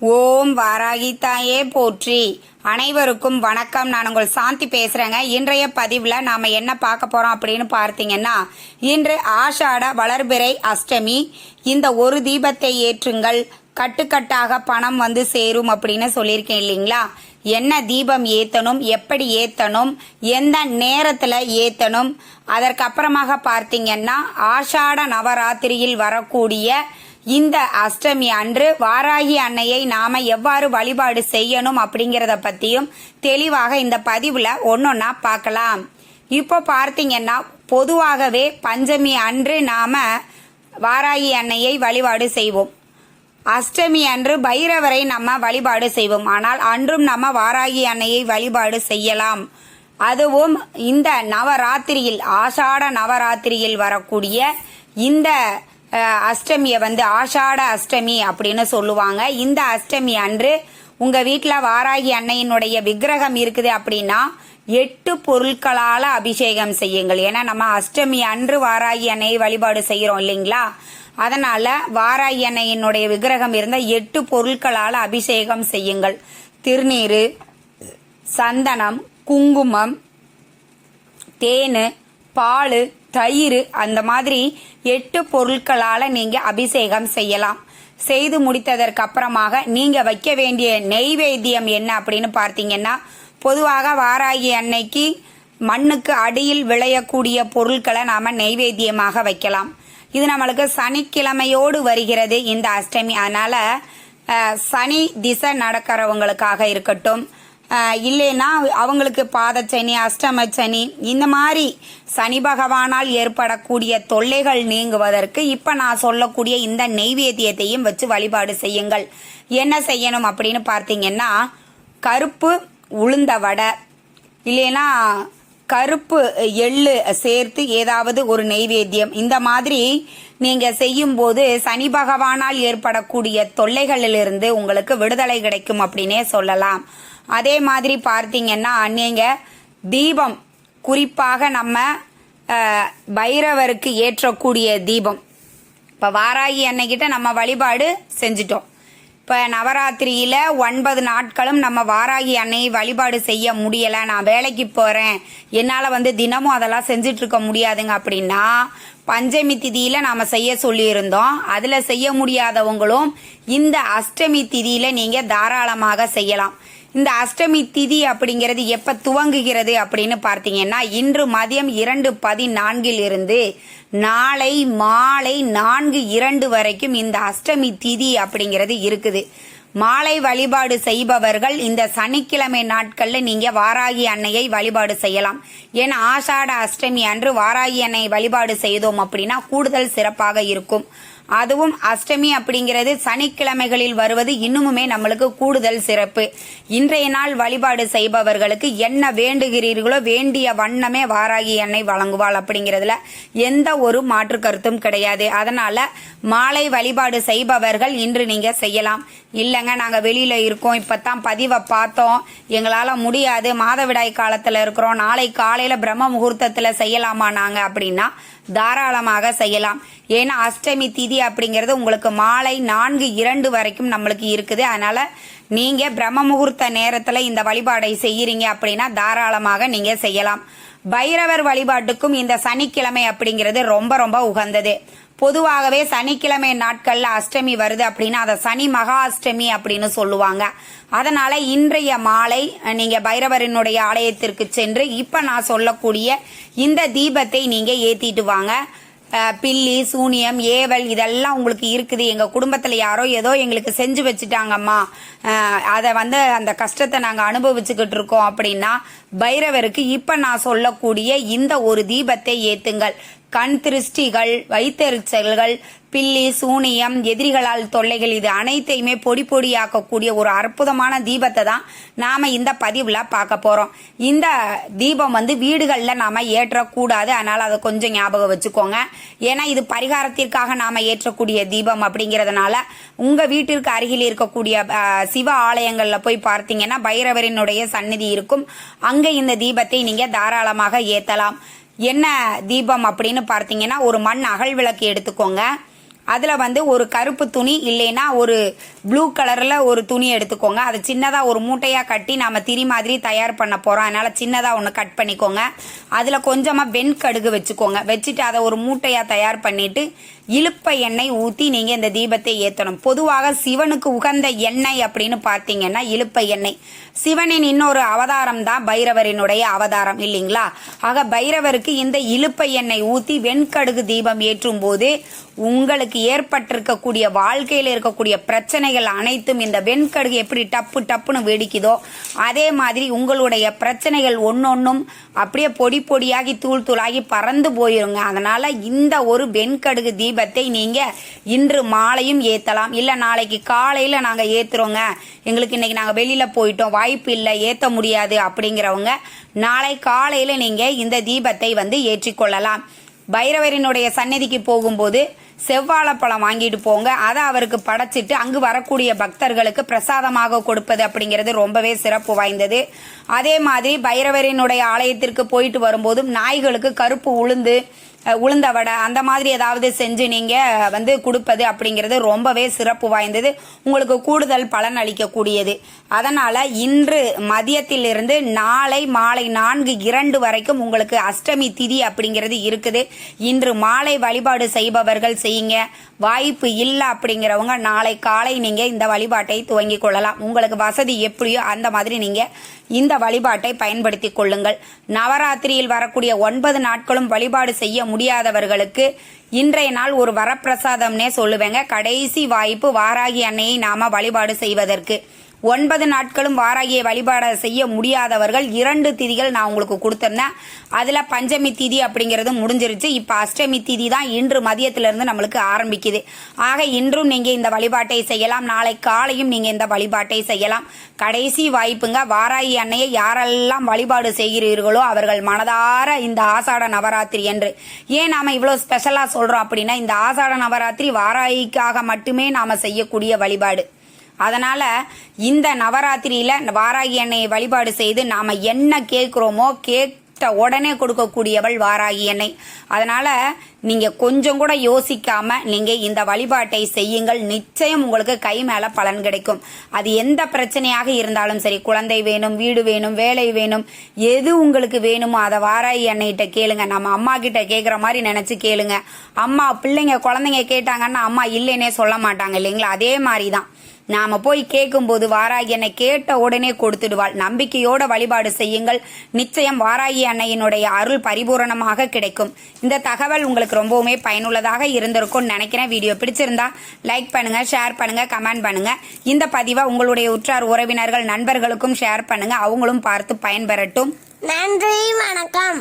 ஓம் வாராகி தாயே போற்றி. அனைவருக்கும் வணக்கம். நான் உங்கள் சாந்தி பேசுறேங்க. இன்றைய பதிவில் நாம என்ன பார்க்க போறோம் அப்படின்னு பார்த்தீங்கன்னா இன்று ஆஷாட வளர்பிறை அஷ்டமி. இந்த ஒரு தீபத்தை ஏற்றுங்கள். கட்டுக்கட்டாக பணம் வந்து சேரும் அப்படின்னு சொல்லியிருக்கேன் இல்லைங்களா? என்ன தீபம் ஏத்தணும்? எப்படி ஏத்தணும்? எந்த நேரத்துல ஏத்தணும்? அதற்கப்புறமாக பார்த்தீங்கன்னா ஆஷாட நவராத்திரியில் வரக்கூடிய இந்த அஷ்டமி அன்று வாராகி அன்னையை நாம எவ்வாறு வழிபாடு செய்யணும் அப்படிங்கறத பத்தியும் தெளிவாக இந்த பதிவுல ஒன்னொன்னா பார்க்கலாம் இப்போ பார்த்தீங்கன்னா பொதுவாகவே பஞ்சமி அன்று நாம வாராகி அன்னையை வழிபாடு செய்வோம். அஷ்டமி அன்று பைரவரை நம்ம வழிபாடு செய்வோம். ஆனால் அன்றும் நம்ம வாராகி அன்னையை வழிபாடு செய்யலாம். அதுவும் இந்த நவராத்திரியில் ஆஷாட நவராத்திரியில் வரக்கூடிய இந்த அஷ்டமியை வந்து ஆஷாட அஷ்டமி அப்படின்னு சொல்லுவாங்க. இந்த அஷ்டமி அன்று உங்க வீட்டில் வாராகி அன்னையினுடைய விக்கிரகம் இருக்குது அப்படின்னா எட்டு பொருட்களால் அபிஷேகம் செய்யுங்கள். ஏன்னா நம்ம அஷ்டமி அன்று வாராகி அன்னையை வழிபாடு செய்கிறோம் இல்லைங்களா? அதனால வாராகி அன்னையினுடைய விக்கிரகம் இருந்தால் எட்டு பொருட்களால் அபிஷேகம் செய்யுங்கள். திருநீர் சந்தனம் குங்குமம் தேனு பால் தயிர் அந்த மாதிரி எட்டு பொருட்களால் நீங்கள் அபிஷேகம் செய்யலாம். செய்து முடித்ததற்கு அப்புறமாக நீங்கள் வைக்க வேண்டிய நெய்வேத்தியம் என்ன அப்படின்னு பார்த்தீங்கன்னா பொதுவாக வாராகி அன்னைக்கு மண்ணுக்கு அடியில் விளையக்கூடிய பொருட்களை நாம் நெய்வேத்தியமாக வைக்கலாம். இது நம்மளுக்கு சனிக்கிழமையோடு வருகிறது இந்த அஷ்டமி. அதனால் சனி திசை நடக்கிறவங்களுக்காக இருக்கட்டும் இல்லைன்னா அவங்களுக்கு பாதச்சனி அஷ்டமச்சனி இந்த மாதிரி சனி பகவானால் ஏற்படக்கூடிய தொல்லைகள் நீங்குவதற்கு இப்ப நான் சொல்லக்கூடிய இந்த நெய்வேத்தியத்தையும் வச்சு வழிபாடு செய்யுங்கள். என்ன செய்யணும் அப்படின்னு பார்த்தீங்கன்னா கருப்பு உளுந்த வடை இல்லைன்னா கருப்பு எள்ளு சேர்த்து ஏதாவது ஒரு நெய்வேத்தியம். இந்த மாதிரி நீங்க செய்யும்போது சனி பகவானால் ஏற்படக்கூடிய தொல்லைகளிலிருந்து உங்களுக்கு விடுதலை கிடைக்கும் அப்படின்னே சொல்லலாம். அதே மாதிரி பார்த்தீங்கன்னா நீங்க தீபம் குறிப்பாக நம்ம பைரவருக்கு ஏற்றக்கூடிய தீபம். இப்போ வாராகி அன்னைக்கிட்ட நம்ம வழிபாடு செஞ்சிட்டோம். இப்போ நவராத்திரியில் ஒன்பது நாட்களும் நம்ம வாராகி அன்னையை வழிபாடு செய்ய முடியலை. நான் வேலைக்கு போகிறேன் என்னால் வந்து தினமும் அதெல்லாம் செஞ்சிட்ருக்க முடியாதுங்க அப்படின்னா பஞ்சமி திதியில் நாம் செய்ய சொல்லியிருந்தோம். அதில் செய்ய முடியாதவங்களும் இந்த அஷ்டமி திதியில் நீங்கள் தாராளமாக செய்யலாம். இந்த அஷ்டமி திதி அப்படிங்கிறது எப்ப துவங்குகிறது அப்படின்னு பார்த்தீங்கன்னா இன்று மதியம் இரண்டு பதினான்கில் இருந்து நாளை மாலை நான்கு இரண்டு வரைக்கும் இந்த அஷ்டமி திதி அப்படிங்கிறது இருக்குது. மாலை வழிபாடு செய்பவர்கள் இந்த சனிக்கிழமை நாட்கள்ல நீங்க வாராகி அன்னையை வழிபாடு செய்யலாம். ஏன்னா ஆஷாட அஷ்டமி அன்று வாராகி அன்னையை வழிபாடு செய்தோம் அப்படின்னா கூடுதல் சிறப்பாக இருக்கும். அதுவும் அஷ்டமி அப்படிங்கிறது சனிக்கிழமைகளில் வருவது இன்னுமுமே நம்மளுக்கு கூடுதல் சிறப்பு. இன்றைய நாள் வழிபாடு செய்பவர்களுக்கு என்ன வேண்டுகிறீர்களோ வேண்டிய வண்ணமே வாராகி எண்ணெய் வழங்குவாள் அப்படிங்கிறதுல எந்த ஒரு மாற்று கருத்தும் கிடையாது. அதனால மாலை வழிபாடு செய்பவர்கள் இன்று நீங்க செய்யலாம். இல்லைங்க நாங்க வெளியில இருக்கோம். இப்பதான் பதிவை பார்த்தோம். எங்களால முடியாது. மாதவிடாய் காலத்துல இருக்கிறோம். நாளை காலையில பிரம்ம முகூர்த்தத்துல செய்யலாமா நாங்க அப்படின்னா தாராளமாக செய்யலாம். ஏன்னா அஷ்டமி திதி அப்படிங்கிறது உங்களுக்கு மாலை நான்கு இரண்டு வரைக்கும் நம்மளுக்கு இருக்குது. அதனால நீங்க பிரம்ம முகூர்த்த நேரத்துல இந்த வழிபாடை செய்யறீங்க அப்படின்னா தாராளமாக நீங்க செய்யலாம். பைரவர் வழிபாட்டுக்கும் இந்த சனிக்கிழமை அப்படிங்கிறது ரொம்ப ரொம்ப உகந்தது. பொதுவாகவே சனிக்கிழமை நாட்கள்ல அஷ்டமி வருது அப்படின்னா அதை சனி மகா அஷ்டமி அப்படின்னு சொல்லுவாங்க. அதனால இன்றைய மாலை நீங்க பைரவரினுடைய ஆலயத்திற்கு சென்று இப்ப நான் சொல்லக்கூடிய இந்த தீபத்தை நீங்க ஏத்திட்டு வாங்க. பில்லி சூனியம் ஏவல் இதெல்லாம் உங்களுக்கு இருக்குது. எங்க குடும்பத்துல யாரோ ஏதோ எங்களுக்கு செஞ்சு வச்சுட்டாங்கம்மா. அதை வந்து அந்த கஷ்டத்தை நாங்க அனுபவிச்சுக்கிட்டு இருக்கோம் அப்படின்னா பைரவருக்கு இப்ப நான் சொல்லக்கூடிய இந்த ஒரு தீபத்தை ஏத்துங்கள். கண் திருஷ்டிகள் வைத்தெரிச்சல்கள் பில்லி சூனியம் எதிரிகளால் தொல்லைகள் இது அனைத்தையுமே பொடி பொடியாக்கக்கூடிய ஒரு அற்புதமான தீபத்தை தான் நாம இந்த பதிவுல பார்க்க போறோம். இந்த தீபம் வந்து வீடுகள்ல நாம ஏற்றக்கூடாது. அதனால அதை கொஞ்சம் ஞாபகம் வச்சுக்கோங்க. ஏன்னா இது பரிகாரத்திற்காக நாம ஏற்றக்கூடிய தீபம் அப்படிங்கறதுனால உங்க வீட்டிற்கு அருகில் இருக்கக்கூடிய சிவ ஆலயங்கள்ல போய் பார்த்தீங்கன்னா பைரவரினுடைய சந்நிதி இருக்கும். அங்க இந்த தீபத்தை நீங்க தாராளமாக ஏத்தலாம். என்ன தீபம் அப்படின்னு பார்த்தீங்கன்னா ஒரு மண் அகல் விளக்கு எடுத்துக்கோங்க. அதில் வந்து ஒரு கருப்பு துணி இல்லைன்னா ஒரு ப்ளூ கலரில் ஒரு துணி எடுத்துக்கோங்க. அதை சின்னதாக ஒரு மூட்டையாக கட்டி நாம் திரி மாதிரி தயார் பண்ண போகிறோம் அதனால் சின்னதாக ஒன்று கட் பண்ணிக்கோங்க. அதில் கொஞ்சமாக வெண்கடுகு வச்சுக்கோங்க. வச்சுட்டு அதை ஒரு மூட்டையாக தயார் பண்ணிவிட்டு இழுப்ப எண்ணெய் ஊற்றி நீங்கள் இந்த தீபத்தை ஏற்றணும் பொதுவாக சிவனுக்கு உகந்த எண்ணெய் அப்படின்னு பார்த்தீங்கன்னா இழுப்ப எண்ணெய். சிவனின் இன்னொரு அவதாரம் தான் பைரவரினுடைய அவதாரம் இல்லைங்களா? ஆக பைரவருக்கு இந்த இழுப்ப எண்ணெய் ஊற்றி வெண்கடுகு தீபம் ஏற்றும் போது உங்களுக்கு ஏற்பட்டிருக்கக்கூடிய வாழ்க்கையில் இருக்கக்கூடிய பிரச்சனைகள் அனைத்தும் இந்த வெண்கடுகு எப்படி டப்பு டப்புன்னு வெடிக்குதோ அதே மாதிரி உங்களுடைய பிரச்சனைகள் ஒன்னொன்னும் அப்படியே பொடி பொடியாகி தூள் தூளாகி பறந்து போயிருங்க. அதனால இந்த ஒரு வெண்கடுகு தீபம் தீபத்தை நீங்க இன்று மாலையும் ஏத்தலாம். இல்ல நாளைக்கு காலையில நாங்க ஏத்துறோங்க. எங்களுக்கு இன்னைக்கு நாங்க வெளியில போயிட்டோம். வாய்ப்பு இல்லை ஏத்த முடியாது அப்படிங்கிறவங்க நாளை காலையில நீங்க இந்த தீபத்தை வந்து ஏற்றிக்கொள்ளலாம். பைரவரினுடைய சந்நிதிக்கு போகும்போது செவ்வாழைப்பழம் வாங்கிட்டு போங்க. அதை அவருக்கு படைச்சிட்டு அங்கு வரக்கூடிய பக்தர்களுக்கு பிரசாதமாக கொடுப்பது அப்படிங்கிறது ரொம்பவே சிறப்பு வாய்ந்தது. அதே மாதிரி பைரவரினுடைய ஆலயத்திற்கு போயிட்டு வரும்போதும் நாய்களுக்கு கருப்பு உளுந்து உளுந்த வடை அந்த மாதிரி ஏதாவது செஞ்சு நீங்க வந்து கொடுப்பது அப்படிங்கிறது ரொம்பவே சிறப்பு வாய்ந்தது. உங்களுக்கு கூடுதல் பலன் அளிக்கக்கூடியது. அதனால இன்று மதியத்திலிருந்து நாளை மாலை நான்கு இரண்டு வரைக்கும் உங்களுக்கு அஷ்டமி திதி அப்படிங்கிறது இருக்குது. இன்று மாலை வழிபாடு செய்பவர்கள் செய்யுங்க. வாய்ப்பு இல்லை அப்படிங்கிறவங்க நாளை காலை நீங்க இந்த வழிபாட்டை துவங்கி கொள்ளலாம். உங்களுக்கு வசதி எப்படியோ அந்த மாதிரி நீங்க இந்த வழிபாட்டை பயன்படுத்திக் கொள்ளுங்கள். நவராத்திரியில் வரக்கூடிய ஒன்பது நாட்களும் வழிபாடு செய்ய முடியாதவர்களுக்கு இன்றைய நாள் ஒரு வரப்பிரசாதம்னே சொல்லுவேங்க. கடைசி வாய்ப்பு வாராகி அன்னையை நாம வழிபாடு செய்வதற்கு. ஒன்பது நாட்களும் வாராகியை வழிபாட செய்ய முடியாதவர்கள் இரண்டு திதிகள் நான் உங்களுக்கு கொடுத்துருந்தேன். அதில் பஞ்சமி திதி அப்படிங்கிறது முடிஞ்சிருச்சு. இப்போ அஷ்டமி திதி தான் இன்று மதியத்திலிருந்து நம்மளுக்கு ஆரம்பிக்குது. ஆக இன்றும் நீங்கள் இந்த வழிபாட்டை செய்யலாம். நாளை காலையும் நீங்கள் இந்த வழிபாட்டை செய்யலாம். கடைசி வாய்ப்புங்க வாராகி அன்னையை யாரெல்லாம் வழிபாடு செய்கிறீர்களோ அவர்கள் மனதார இந்த ஆசாட நவராத்திரி என்று ஏன் நாம் இவ்வளோ ஸ்பெஷலாக சொல்கிறோம் அப்படின்னா இந்த ஆசாட நவராத்திரி வாராகிக்காக மட்டுமே நாம் செய்யக்கூடிய வழிபாடு. அதனால இந்த நவராத்திரியில வாராகி எண்ணெயை வழிபாடு செய்து நாம என்ன கேட்கிறோமோ கேட்ட உடனே கொடுக்கக்கூடியவள் வாராகி எண்ணெய் அதனால நீங்க கொஞ்சம் கூட யோசிக்காம நீங்க இந்த வழிபாட்டை செய்யுங்கள். நிச்சயம் உங்களுக்கு கை மேல பலன் கிடைக்கும். அது எந்த பிரச்சனையாக இருந்தாலும் சரி குழந்தை வேணும் வீடு வேணும் வேலை வேணும் எது உங்களுக்கு வேணுமோ அதை வாராகி எண்ணெய்கிட்ட கேளுங்க. நம்ம அம்மா கிட்ட கேக்குற மாதிரி நினைச்சு கேளுங்க. அம்மா பிள்ளைங்க குழந்தைங்க கேட்டாங்கன்னா அம்மா இல்லைன்னே சொல்ல மாட்டாங்க இல்லைங்களா? அதே மாதிரி தான் நாம போய் கேட்கும்போது வாராகி என்னை கேட்ட உடனே கொடுத்துடுவாள். நம்பிக்கையோட வழிபாடு செய்யுங்கள். நிச்சயம் வாராகி அன்னையினுடைய அருள் பரிபூரணமாக கிடைக்கும். இந்த தகவல் உங்களுக்கு ரொம்பவுமே பயனுள்ளதாக இருந்திருக்கும்னு நினைக்கிறேன். வீடியோ பிடிச்சிருந்தா லைக் பண்ணுங்க ஷேர் பண்ணுங்க கமெண்ட் பண்ணுங்க. இந்த பதிவை உங்களுடைய உற்றார் உறவினர்கள் நண்பர்களுக்கும் ஷேர் பண்ணுங்க. அவங்களும் பார்த்து பயன்பெறட்டும். நன்றி வணக்கம்.